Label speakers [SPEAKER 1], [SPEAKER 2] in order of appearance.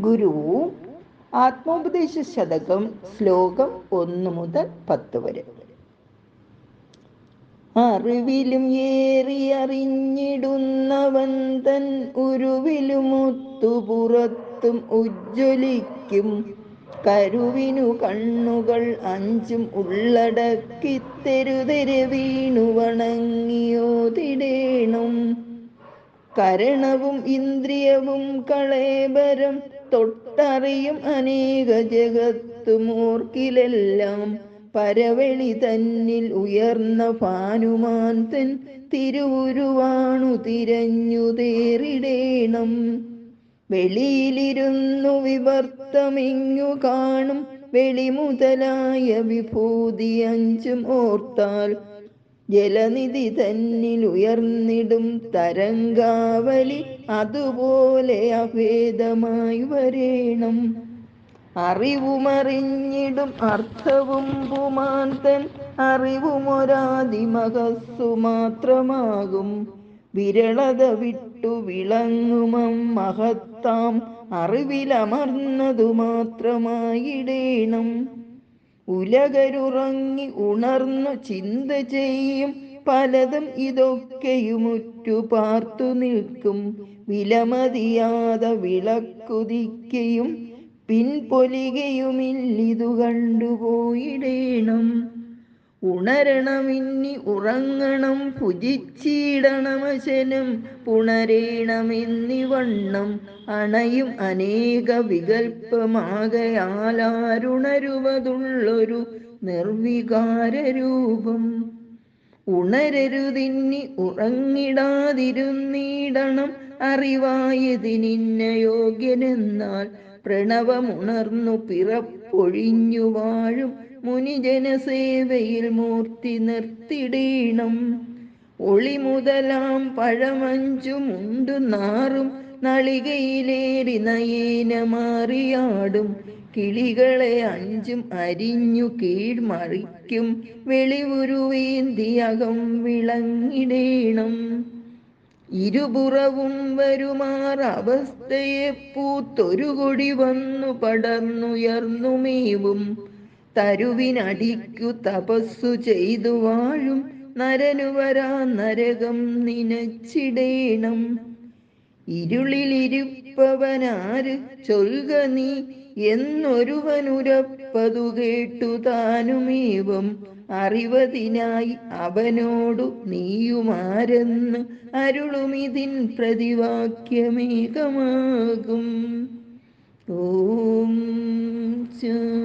[SPEAKER 1] ഗുരു ആത്മോപദേശ ശതകം ശ്ലോകം ഒന്ന് മുതൽ പത്ത് വരെ. അറിവിലും ഏറി അറിഞ്ഞിടുന്നവൻ തൻ ഉരുവിലും പുറത്തും ഉജ്ജ്വലിക്കും. കരുവിനു കണ്ണുകൾ അഞ്ചും ഉള്ളടക്കി തെരുതെരു വീണു വണങ്ങിയോതിടേണം. കരണവും ഇന്ദ്രിയവും കളേബരം തൊട്ടറിയും അനേക ജഗത്തുമോർക്കിലെല്ലാം പരവെളി തന്നിൽ ഉയർന്ന ഭാനുമാൻ തൻ തിരുവുരുവാണു തിരഞ്ഞു തേറിടേണം. വെളിയിലിരുന്നു വിവർത്തമിങ്ങു കാണും വെളി മുതലായ വിഭൂതി അഞ്ചും ഓർത്താൽ ജലനിധി തന്നിൽ ഉയർന്നിടും തരംഗാവലി അതുപോലെ അഭേദമായി വരേണം. അറിവുമറിഞ്ഞിടും അർത്ഥവും പുമാന്തൻ അറിവുമൊരാതിമകസ്സു മാത്രമാകും. വിരളത വിട്ടു വിളങ്ങുമം മഹത്താം. അറിവിലമർന്നതു മാത്രമായിടേണം. ഉലകരുറങ്ങി ഉണർന്നു ചിന്ത ചെയ്യും പലതും ഇതൊക്കെയുമുറ്റു പാർത്തു നിൽക്കും. വിലമതിയാതെ വിളക്കുതിക്കയും പിൻപൊലികയുമില്ലിതു കണ്ടുപോയിടേണം. ഉണരണമെന്നി ഉറങ്ങണം ഭുജിച്ചിടണമശനം പുണരേണമെന്നിവണ്ണം അണയും അനേക വികൽപ്പമാകയാലാരുണരുവതുള്ളൊരു നിർവികാരരൂപം. ഉണരരുതിന്നി ഉറങ്ങിടാതിരുന്നീടണം അറിവായതിനിന്ന യോഗ്യനെന്നാൽ പ്രണവമുണർന്നു പിറപ്പൊഴിഞ്ഞു വാഴും മുനിജനസേവയിൽ മൂർത്തി നിർത്തിടീണം. ഒളി മുതലാം പഴമഞ്ചുമുണ്ടു നാറും നളികയിലേറി നയേന മാറിയാടും കിളികളെ അഞ്ചും അരിഞ്ഞു കീഴ്മറിക്കും. വെളിവുരുവേന്തിയകം വിളങ്ങിടേണം. ഇരുപുറവും വരുമാർ അവസ്ഥയെ പൂത്തൊരു കൊടി വന്നു പടർന്നുയർന്നു മേവും തരുവിനടിക്കു തപസ്സു ചെയ്തു വാഴും. നരനു വരാ നരകം നിനച്ചിടേണം. ഇരുളിലിരുപ്പവനാര് ചൊൽക നീ? എന്നൊരുവനുരപ്പതു കേട്ടു താനുമേവം അറിവതിനായി അവനോടു നീയുമാരെന്ന് അരുളുമിതിൻ പ്രതിവാക്യമേകമാകും. ഓം ശാന്തി